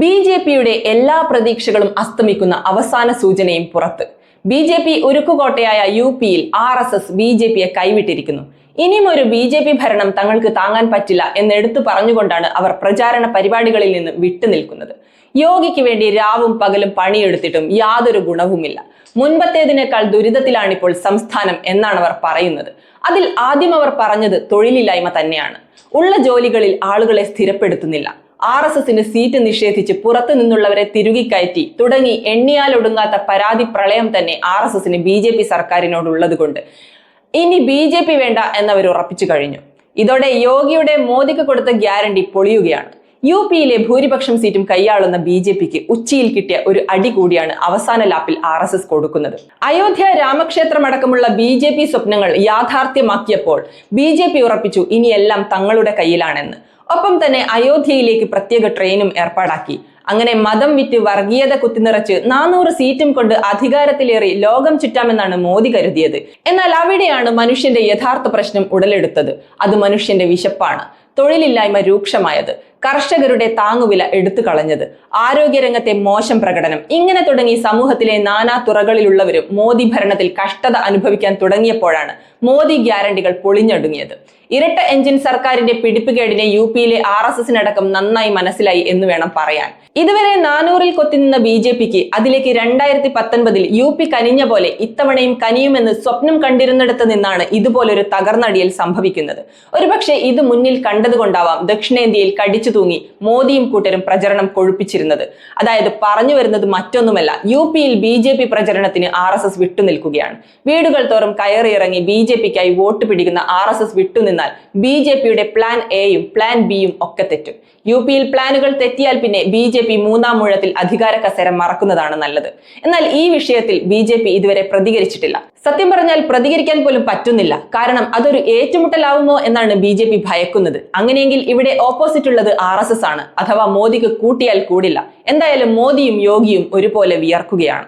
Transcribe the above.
B J പിയുടെ എല്ലാ പ്രതീക്ഷകളും അസ്തമിക്കുന്ന അവസാന സൂചനയും പുറത്ത്. ബി ജെ പി ഉരുക്കുകോട്ടയായ യു പിയിൽ R S S B J പിയെ കൈവിട്ടിരിക്കുന്നു. ഇനിയും ഒരു ബി ജെ പി ഭരണം തങ്ങൾക്ക് താങ്ങാൻ പറ്റില്ല എന്നെടുത്തു പറഞ്ഞുകൊണ്ടാണ് അവർ പ്രചാരണ പരിപാടികളിൽ നിന്ന് വിട്ടുനിൽക്കുന്നത് യോഗിക്ക് വേണ്ടി രാവും പകലും പണിയെടുത്തിട്ടും യാതൊരു ഗുണവുമില്ല. മുൻപത്തേതിനേക്കാൾ ദുരിതത്തിലാണിപ്പോൾ സംസ്ഥാനം എന്നാണ് അവർ പറയുന്നത്. അതിൽ ആദ്യം അവർ പറഞ്ഞത് തൊഴിലില്ലായ്മ തന്നെയാണ്. ഉള്ള ജോലികളിൽ ആളുകളെ സ്ഥിരപ്പെടുത്തുന്നില്ല. ആർ എസ് എസിന് സീറ്റ് നിഷേധിച്ച് പുറത്തു നിന്നുള്ളവരെ തിരുകി കയറ്റി തുടങ്ങി എണ്ണിയാലൊടുങ്ങാത്ത പരാതി പ്രളയം തന്നെ ആർ എസ് എസിന് ബി ജെ പി സർക്കാരിനോടുള്ളത് കൊണ്ട് ഇനി ബി ജെ പി വേണ്ട എന്നവർ ഉറപ്പിച്ചു കഴിഞ്ഞു. ഇതോടെ യോഗിയുടെ മോദിക്ക് കൊടുത്ത ഗ്യാരണ്ടി പൊളിയുകയാണ്. യു പിയിലെ ഭൂരിപക്ഷം സീറ്റും കൈയാളുന്ന ബി ജെ പിക്ക് ഉച്ചയിൽ കിട്ടിയ ഒരു അടി കൂടിയാണ് അവസാന ലാപ്പിൽ ആർ എസ് എസ് കൊടുക്കുന്നത്. അയോധ്യ രാമക്ഷേത്രമടക്കമുള്ള ബി ജെ പി സ്വപ്നങ്ങൾ യാഥാർത്ഥ്യമാക്കിയപ്പോൾ ബി ജെ പി ഉറപ്പിച്ചു ഇനിയെല്ലാം തങ്ങളുടെ കയ്യിലാണെന്ന്. ഒപ്പം തന്നെ അയോധ്യയിലേക്ക് പ്രത്യേക ട്രെയിനും ഏർപ്പാടാക്കി. അങ്ങനെ മതം വിറ്റ് വർഗീയത കുത്തിനിറച്ച് നാനൂറ് സീറ്റും കൊണ്ട് അധികാരത്തിലേറി ലോകം ചുറ്റാമെന്നാണ് മോദി കരുതിയത്. എന്നാൽ അവിടെയാണ് മനുഷ്യന്റെ യഥാർത്ഥ പ്രശ്നം ഉടലെടുത്തത്. അത് മനുഷ്യന്റെ വിശപ്പാണ്. തൊഴിലില്ലായ്മ രൂക്ഷമായത്. കർഷകരുടെ താങ്ങുവില എടുത്തു കളഞ്ഞത്. ആരോഗ്യരംഗത്തെ മോശം പ്രകടനം. ഇങ്ങനെ തുടങ്ങി സമൂഹത്തിലെ നാനാ തുറകളിലുള്ളവരും മോദി ഭരണത്തിൽ കഷ്ടത അനുഭവിക്കാൻ തുടങ്ങിയപ്പോഴാണ് മോദി ഗ്യാരണ്ടികൾ പൊളിഞ്ഞൊടുങ്ങിയത്. ഇരട്ട എഞ്ചിൻ സർക്കാരിന്റെ പിടിപ്പുകേടിനെ യു പിയിലെ ആർ എസ് എസിനടക്കം നന്നായി മനസ്സിലായി എന്ന് വേണം പറയാൻ. ഇതുവരെ നാനൂറിൽ കൊത്തിനിന്ന ബി ജെ പിക്ക് അതിലേക്ക് രണ്ടായിരത്തി പത്തൊൻപതിൽ യു പി കനിഞ്ഞ പോലെ ഇത്തവണയും കനിയുമെന്ന് സ്വപ്നം കണ്ടിരുന്നിടത്ത് നിന്നാണ് ഇതുപോലൊരു തകർന്നടിയൽ സംഭവിക്കുന്നത്. ഒരുപക്ഷെ ഇത് മുന്നിൽ കണ്ടതുകൊണ്ടാവാം ദക്ഷിണേന്ത്യയിൽ കടിച്ചു തൂങ്ങി മോദിയും കൂട്ടരും പ്രചരണം കൊഴുപ്പിച്ചിരുന്നത്. അതായത് പറഞ്ഞു വരുന്നത് മറ്റൊന്നുമല്ല. യു പിയിൽ ബി ജെ പി പ്രചരണത്തിന് ആർ എസ് എസ് വിട്ടുനിൽക്കുകയാണ്. വീടുകൾ തോറും കയറിയിറങ്ങി ബി ജെ പിക്കായി വോട്ട് പിടിക്കുന്ന ആർ എസ് എസ് വിട്ടുനിന്നാൽ ബി ജെ പിയുടെ പ്ലാൻ എയും പ്ലാൻ ബിയും ഒക്കെ തെറ്റും. യു പിയിൽ പ്ലാനുകൾ തെറ്റിയാൽ പിന്നെ ബി ജെ പി മൂന്നാം മുഴത്തിൽ അധികാര കസേര മറക്കുന്നതാണ് നല്ലത്. എന്നാൽ ഈ വിഷയത്തിൽ ബി ജെ പി ഇതുവരെ പ്രതികരിച്ചിട്ടില്ല. സത്യം പറഞ്ഞാൽ പ്രതികരിക്കാൻ പോലും പറ്റുന്നില്ല. കാരണം അതൊരു ഏറ്റുമുട്ടലാവുമോ എന്നാണ് ബി ജെ പി ഭയക്കുന്നത്. അങ്ങനെയെങ്കിൽ ഇവിടെ ഓപ്പോസിറ്റ് ഉള്ളത് ആർ എസ് എസ് ആണ്. അഥവാ മോദിക്ക് കൂട്ടിയാൽ കൂടില്ല. എന്തായാലും മോദിയും യോഗിയും ഒരുപോലെ വിയർക്കുകയാണ്.